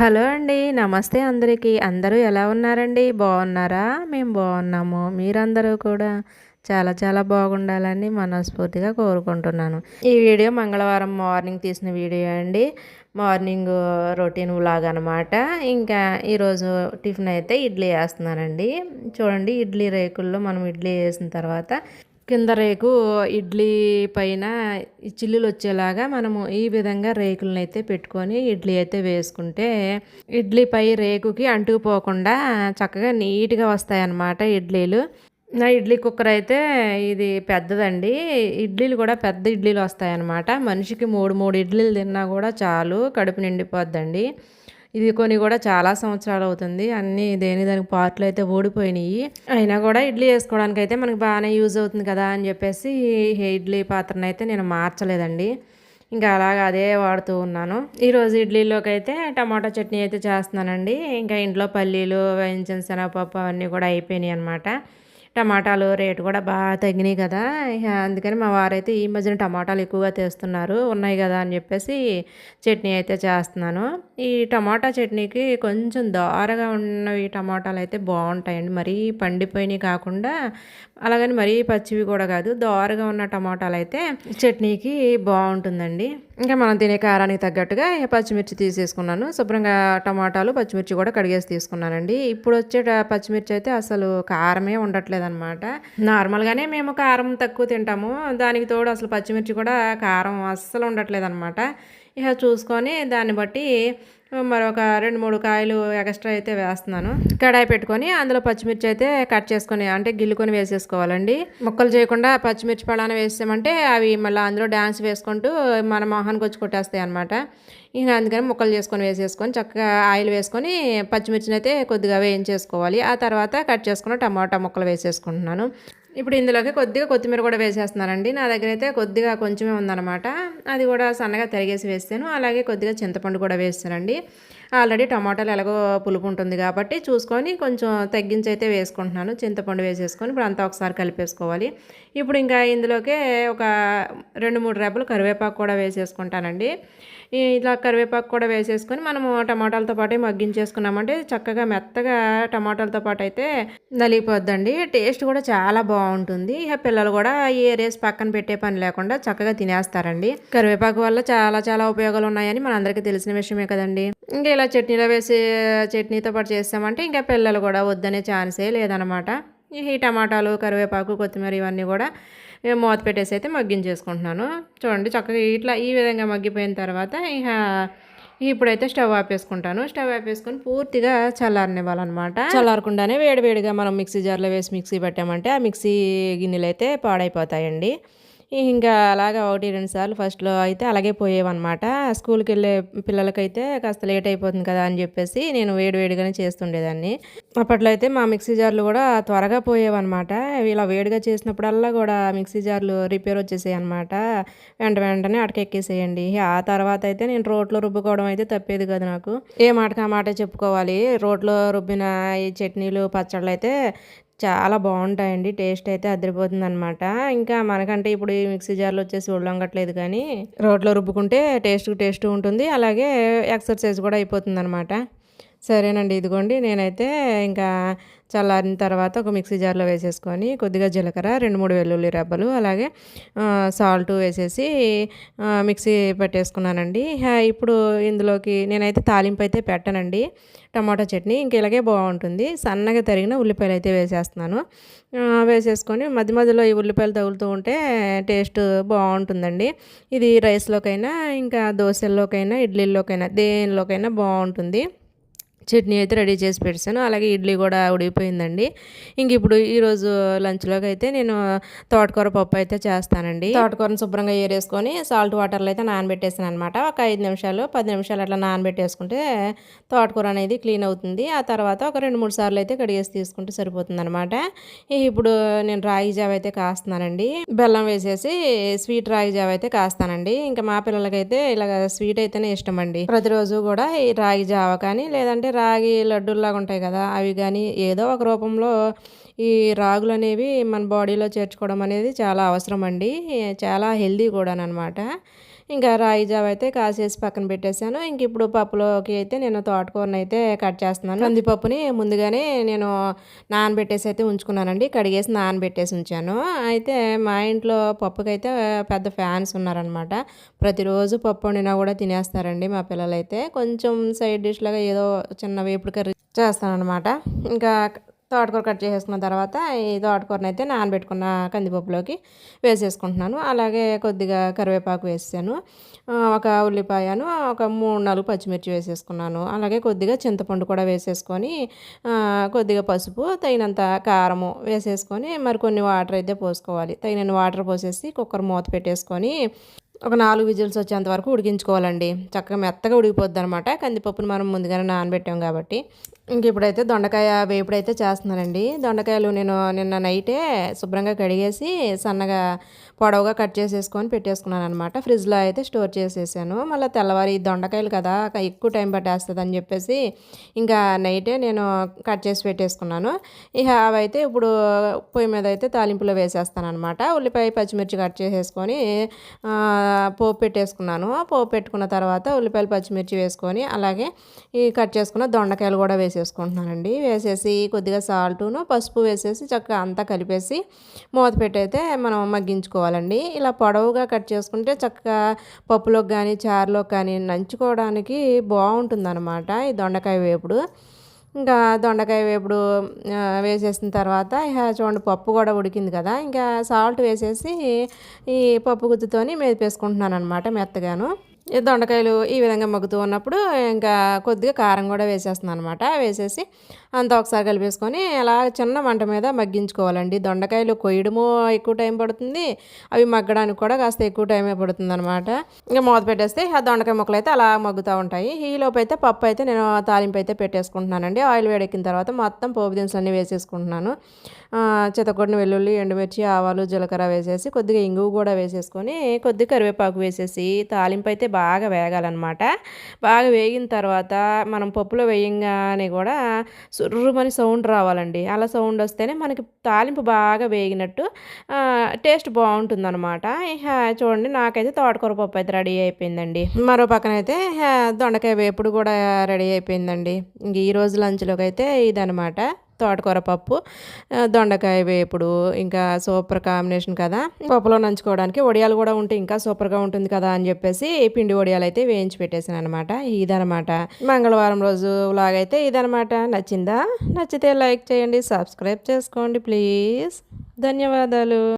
Hello అండి నమస్తే అందరికీ. అందరూ ఎలా ఉన్నారండి? బాగున్నారా? మేము బాగున్నాము. మీరందరూ కూడా చాలా చాలా బాగుండాలని మనస్ఫూర్తిగా కోరుకుంటున్నాను. ఈ వీడియో మంగళవారం మార్నింగ్ తీసిన వీడియో అండి. మార్నింగ్ రొటీన్ వ్లాగ్ అనమాట ఇంకా ఈరోజు టిఫిన్ అయితే ఇడ్లీ వేస్తున్నానండి. చూడండి ఇడ్లీ రేకుల్లో మనం ఇడ్లీ వేసిన తర్వాత కింద రేకు ఇడ్లీ పైన చిల్లులు వచ్చేలాగా మనము ఈ విధంగా రేకులను అయితే పెట్టుకొని ఇడ్లీ అయితే వేసుకుంటే ఇడ్లీ పై రేకుకి అంటుకుపోకుండా చక్కగా నీట్గా వస్తాయన్నమాట ఇడ్లీలు. నా ఇడ్లీ కుక్కర్ అయితే ఇది పెద్దదండి. ఇడ్లీలు కూడా పెద్ద ఇడ్లీలు వస్తాయన్నమాట. మనిషికి మూడు మూడు ఇడ్లీలు తిన్నా కూడా చాలు కడుపు నిండిపోద్దండి. ఇది కొని కూడా చాలా సంవత్సరాలు అవుతుంది. అన్నీ దేని దానికి పార్ట్లు అయితే ఓడిపోయినాయి అయినా కూడా ఇడ్లీ వేసుకోవడానికి అయితే మనకు బాగానే యూజ్ అవుతుంది కదా అని చెప్పేసి ఇడ్లీ పాత్రను అయితే నేను మార్చలేదండి. ఇంకా అలాగ అదే వాడుతూ ఉన్నాను. ఈరోజు ఇడ్లీలోకి అయితే టమాటా చట్నీ అయితే చేస్తున్నానండి. ఇంకా ఇంట్లో పల్లీలు వేయించిన శనగపప్పు అవన్నీ కూడా అయిపోయినాయి అనమాట టమాటాలు రేటు కూడా బాగా తగ్గినాయి కదా. అందుకని మా వారైతే ఈ మధ్యన టమాటాలు ఎక్కువగా తెస్తున్నారు. ఉన్నాయి కదా అని చెప్పేసి చట్నీ అయితే చేస్తున్నాను. ఈ టమాటా చట్నీకి కొంచెం దారగా ఉన్నవి టమాటాలు అయితే బాగుంటాయండి. మరీ పండిపోయినవి కాకుండా అలాగని మరీ పచ్చివి కూడా కాదు దోరగా ఉన్న టమాటాలు అయితే చట్నీకి బాగుంటుందండి. ఇంకా మనం తినే కారానికి తగ్గట్టుగా పచ్చిమిర్చి తీసేసుకున్నాను. శుభ్రంగా టమాటాలు పచ్చిమిర్చి కూడా కడిగేసి తీసుకున్నానండి. ఇప్పుడు వచ్చే పచ్చిమిర్చి అయితే అసలు కారమే ఉండట్లేదు అనమాట నార్మల్గానే మేము కారం తక్కువ తింటాము. దానికి తోడు అసలు పచ్చిమిర్చి కూడా కారం అస్సలు ఉండట్లేదు అనమాట ఇక చూసుకొని దాన్ని బట్టి మరొక రెండు మూడు కాయలు ఎక్స్ట్రా అయితే వేస్తున్నాను. కడాయి పెట్టుకొని అందులో పచ్చిమిర్చి అయితే కట్ చేసుకొని అంటే గిల్లుకొని వేసేసుకోవాలండి. ముక్కలు చేయకుండా పచ్చిమిర్చి పడాన వేసామంటే అవి మళ్ళీ అందులో డ్యాన్స్ వేసుకుంటూ మన మొహానికి వచ్చి కొట్టేస్తాయి అనమాట ఇంకా అందుకని ముక్కలు చేసుకొని వేసేసుకొని చక్కగా ఆయిల్ వేసుకొని పచ్చిమిర్చిని అయితే కొద్దిగా వేయించేసుకోవాలి. ఆ తర్వాత కట్ చేసుకున్న టమాటా ముక్కలు వేసేసుకుంటున్నాను. ఇప్పుడు ఇందులోకి కొద్దిగా కొత్తిమీర కూడా వేసేస్తున్నానండి. నా దగ్గర అయితే కొద్దిగా కొంచెమే ఉందన్నమాట. అది కూడా సన్నగా తరిగేసి వేస్తాను. అలాగే కొద్దిగా చింతపండు కూడా వేస్తానండి. ఆల్రెడీ టమాటాలు ఎలాగో పులుపు ఉంటుంది కాబట్టి చూసుకొని కొంచెం తగ్గించి అయితే వేసుకుంటున్నాను. చింతపండు వేసేసుకొని ఇప్పుడు అంతా ఒకసారి కలిపేసుకోవాలి. ఇప్పుడు ఇంకా ఇందులోకే ఒక రెండు మూడు రెబ్బలు కరివేపాకు కూడా వేసేసుకుంటానండి. ఇలా కరివేపాకు కూడా వేసేసుకొని మనము టమాటాలతో పాటు మగ్గించేసుకున్నామంటే చక్కగా మెత్తగా టమాటాలతో పాటు అయితే నలిగిపోద్దండి. టేస్ట్ కూడా చాలా బాగుంటుంది. ఇక పిల్లలు కూడా ఏ రేస్ పక్కన పెట్టే పని లేకుండా చక్కగా తినేస్తారండి. కరివేపాకు వల్ల చాలా చాలా ఉపయోగాలు ఉన్నాయని మనందరికీ తెలిసిన విషయమే కదండి. ఇంకా ఇలా చట్నీలో వేసి చట్నీతో పాటు చేస్తామంటే ఇంకా పిల్లలు కూడా వద్దనే ఛాన్సే లేదనమాట ఈ టమాటాలు కరివేపాకు కొత్తిమీర ఇవన్నీ కూడా మూత పెట్టేసి అయితే మగ్గించేసుకుంటున్నాను. చూడండి చక్కగా ఇట్లా ఈ విధంగా మగ్గిపోయిన తర్వాత ఇక ఇప్పుడైతే స్టవ్ ఆపేసుకుంటాను. స్టవ్ ఆపేసుకొని పూర్తిగా చల్లారనివ్వాలన్నమాట. చల్లారకుండానే వేడివేడిగా మనం మిక్సీ జార్లో వేసి మిక్సీ పెట్టామంటే ఆ మిక్సీ గిన్నెలు అయితే పాడైపోతాయండి. ఇంకా అలాగా ఒకటి రెండు సార్లు ఫస్ట్లో అయితే అలాగే పోయేవన్నమాట. స్కూల్కి వెళ్ళే పిల్లలకైతే కాస్త లేట్ అయిపోతుంది కదా అని చెప్పేసి నేను వేడివేడిగానే చేస్తుండేదాన్ని. అప్పట్లో అయితే మా మిక్సీ జార్లు కూడా త్వరగా పోయేవన్నమాట. ఇలా వేడిగా చేసినప్పుడల్లా కూడా మిక్సీ జార్లు రిపేర్ వచ్చేసాయి అనమాట వెంట వెంటనే అటకెక్కేసేయండి. ఆ తర్వాత అయితే నేను రోట్లో రుబ్బుకోవడం అయితే తప్పేది కదా నాకు. ఏ మాటకు ఆ మాట చెప్పుకోవాలి. రోట్లో రుబ్బిన ఈ చట్నీలు పచ్చళ్ళు అయితే చాలా బాగుంటాయండి. టేస్ట్ అయితే అదిరిపోతుంది అనమాట ఇంకా మనకంటే ఇప్పుడు ఈ మిక్సీ జార్లో వచ్చేసి ఒళ్ళొంగట్లేదు కానీ రోడ్లో రుబ్బుకుంటే టేస్ట్ టేస్ట్ ఉంటుంది. అలాగే ఎక్సర్సైజ్ కూడా అయిపోతుంది అనమాట సరేనండి ఇదిగోండి. నేనైతే ఇంకా చల్లారిన తర్వాత ఒక మిక్సీ జార్లో వేసేసుకొని కొద్దిగా జీలకర్ర రెండు మూడు వెల్లుల్లి రెబ్బలు అలాగే సాల్ట్ వేసేసి మిక్సీ పెట్టేసుకున్నానండి. ఇప్పుడు ఇందులోకి నేనైతే తాలింపు అయితే పెట్టనండి. టమాటా చట్నీ ఇంక ఇలాగే బాగుంటుంది. సన్నగా తరిగిన ఉల్లిపాయలు అయితే వేసేస్తున్నాను. వేసేసుకొని మధ్య మధ్యలో ఈ ఉల్లిపాయలు తగులుతూ ఉంటే టేస్ట్ బాగుంటుందండి. ఇది రైస్లోకైనా ఇంకా దోశల్లోకైనా ఇడ్లీల్లోకైనా దేనిలోకైనా బాగుంటుంది. చట్నీ అయితే రెడీ చేసి పెట్టాను అలాగే ఇడ్లీ కూడా ఉడిగిపోయిందండి ఇంక ఇప్పుడు ఈరోజు లంచ్లోకి అయితే నేను తోటకూర పప్పు అయితే చేస్తానండి. తోటకూరను శుభ్రంగా ఏరేసుకొని సాల్ట్ వాటర్లో అయితే నానబెట్టేసాను అనమాట ఒక ఐదు నిమిషాలు పది నిమిషాలు అట్లా నానబెట్టేసుకుంటే తోటకూర అనేది క్లీన్ అవుతుంది. ఆ తర్వాత ఒక రెండు మూడు సార్లు అయితే కడిగేసి తీసుకుంటే సరిపోతుంది అనమాట ఇప్పుడు నేను రాగి జావ అయితే కాస్తున్నానండి. బెల్లం వేసేసి స్వీట్ రాగి జావ అయితే కాస్తానండి. ఇంకా మా పిల్లలకైతే ఇలాగ స్వీట్ అయితేనే ఇష్టం అండి ప్రతిరోజు కూడా ఈ రాగి జావ కానీ లేదంటే రాగి లడ్డూల్లాగా ఉంటాయి కదా అవి కానీ ఏదో ఒక రూపంలో ఈ రాగులు అనేవి మన బాడీలో చేర్చుకోవడం అనేది చాలా అవసరం అండి చాలా హెల్దీ కూడా అనమాట ఇంకా రాయి జావ అయితే కాసేసి పక్కన పెట్టేశాను. ఇంక ఇప్పుడు పప్పులోకి అయితే నేను తోటకూరని అయితే కట్ చేస్తున్నాను. కందిపప్పుని ముందుగానే నేను నానబెట్టేసి అయితే ఉంచుకున్నానండి. కడిగేసి నానబెట్టేసి ఉంచాను. అయితే మా ఇంట్లో పప్పుకైతే పెద్ద ఫ్యాన్స్ ఉన్నారనమాట ప్రతిరోజు పప్పు వండినా కూడా తినేస్తారండి మా పిల్లలైతే. కొంచెం సైడ్ డిష్ లాగా ఏదో చిన్న వేపుడు కర్రీ చేస్తానమాట ఇంకా తోటకూర కట్ చేసేసుకున్న తర్వాత ఈ తోటకూరని అయితే నానబెట్టుకున్న కందిపప్పులోకి వేసేసుకుంటున్నాను. అలాగే కొద్దిగా కరివేపాకు వేసాను ఒక ఉల్లిపాయను ఒక మూడు నాలుగు పచ్చిమిర్చి వేసేసుకున్నాను. అలాగే కొద్దిగా చింతపండు కూడా వేసేసుకొని కొద్దిగా పసుపు తగినంత కారము వేసేసుకొని మరి కొన్ని వాటర్ అయితే పోసుకోవాలి. తగినన్ని వాటర్ పోసేసి కుక్కర్ మూత పెట్టేసుకొని ఒక నాలుగు విజిల్స్ వచ్చేంత వరకు ఉడికించుకోవాలండి. చక్కగా మెత్తగా ఉడికిపోద్ది అనమాట కందిపప్పును మనం ముందుగానే నానబెట్టాం కాబట్టి. ఇంక ఇప్పుడైతే దొండకాయ వేపుడైతే చేస్తున్నానండి. దొండకాయలు నేను నిన్న నైటే శుభ్రంగా కడిగేసి సన్నగా పొడవుగా కట్ చేసేసుకొని పెట్టేసుకున్నాను అనమాట ఫ్రిడ్జ్లో అయితే స్టోర్ చేసేసాను. మళ్ళీ తెల్లవారి దొండకాయలు కదా ఎక్కువ టైం పట్టేస్తుంది అని చెప్పేసి ఇంకా నైటే నేను కట్ చేసి పెట్టేసుకున్నాను. ఇక అవైతే ఇప్పుడు పొయ్యి మీద అయితే తాలింపులో వేసేస్తాను అనమాట ఉల్లిపాయ పచ్చిమిర్చి కట్ చేసేసుకొని పోపు పెట్టేసుకున్నాను. పోపు పెట్టుకున్న తర్వాత ఉల్లిపాయలు పచ్చిమిర్చి వేసుకొని అలాగే ఈ కట్ చేసుకున్న దొండకాయలు కూడా వేసేసుకుంటున్నానండి. వేసేసి కొద్దిగా సాల్టును పసుపు వేసేసి చక్కగా అంతా కలిపేసి మూత పెట్టయితే మనం మగ్గించుకోవాలి. మగ్గించుకోవాలండి ఇలా పొడవుగా కట్ చేసుకుంటే చక్కగా పప్పులోకి కానీ చారులోకి కానీ నంచుకోవడానికి బాగుంటుందన్నమాట ఈ దొండకాయ వేపుడు. ఇంకా దొండకాయ వేపుడు వేసేసిన తర్వాత ఇక చూడండి పప్పు కూడా ఉడికింది కదా. ఇంకా సాల్ట్ వేసేసి ఈ పప్పు గుత్తుతోని మేపేసుకుంటున్నాను అనమాట మెత్తగాను. ఈ దొండకాయలు ఈ విధంగా మగ్గుతూ ఉన్నప్పుడు ఇంకా కొద్దిగా కారం కూడా వేసేస్తున్నాను అనమాట వేసేసి అంతా ఒకసారి కలిపేసుకొని అలా చిన్న మంట మీద మగ్గించుకోవాలండి. దొండకాయలు కొయ్యడము ఎక్కువ టైం పడుతుంది. అవి మగ్గడానికి కూడా కాస్త ఎక్కువ టైమే పడుతుంది అనమాట ఇంకా మూత పెట్టేస్తే ఆ దొండకాయ ముక్కలు అయితే అలా మగ్గుతూ ఉంటాయి. ఈలోపు అయితే పప్పు అయితే నేను తాలింపు అయితే పెట్టేసుకుంటున్నానండి. ఆయిల్ వేడెక్కిన తర్వాత మొత్తం పోపు దినుసులు అన్నీ వేసేసుకుంటున్నాను చితకొడిన వెల్లుల్లి ఎండుమిర్చి ఆవాలు జీలకర్ర వేసేసి కొద్దిగా ఇంగువ కూడా వేసేసుకొని కొద్దిగా కరివేపాకు వేసేసి తాలింపు అయితే బాగా వేగాలన్నమాట. బాగా వేగిన తర్వాత మనం పప్పులో వేయంగానే కూడా సుర్రుమని సౌండ్ రావాలండి. అలా సౌండ్ వస్తేనే మనకి తాలింపు బాగా వేగినట్టు టేస్ట్ బాగుంటుందన్నమాట. ఇక చూడండి నాకైతే తోటకూర పప్పు అయితే రెడీ అయిపోయిందండి. మరో పక్కన అయితే దొండకాయ వేపుడు కూడా రెడీ అయిపోయిందండి. ఇంక ఈ రోజు లంచ్లోకి అయితే ఇదనమాట తోటకూర పప్పు దొండకాయ వేపుడు ఇంకా సూపర్ కాంబినేషన్ కదా. పప్పులో నంచుకోవడానికి వడియాలు కూడా ఉంటే ఇంకా సూపర్గా ఉంటుంది కదా అని చెప్పేసి పిండి వడియాలు అయితే వేయించి పెట్టేసాను అనమాట ఇదనమాట మంగళవారం రోజు లాగైతే ఇదనమాట నచ్చిందా? నచ్చితే లైక్ చేయండి సబ్స్క్రైబ్ చేసుకోండి ప్లీజ్. ధన్యవాదాలు.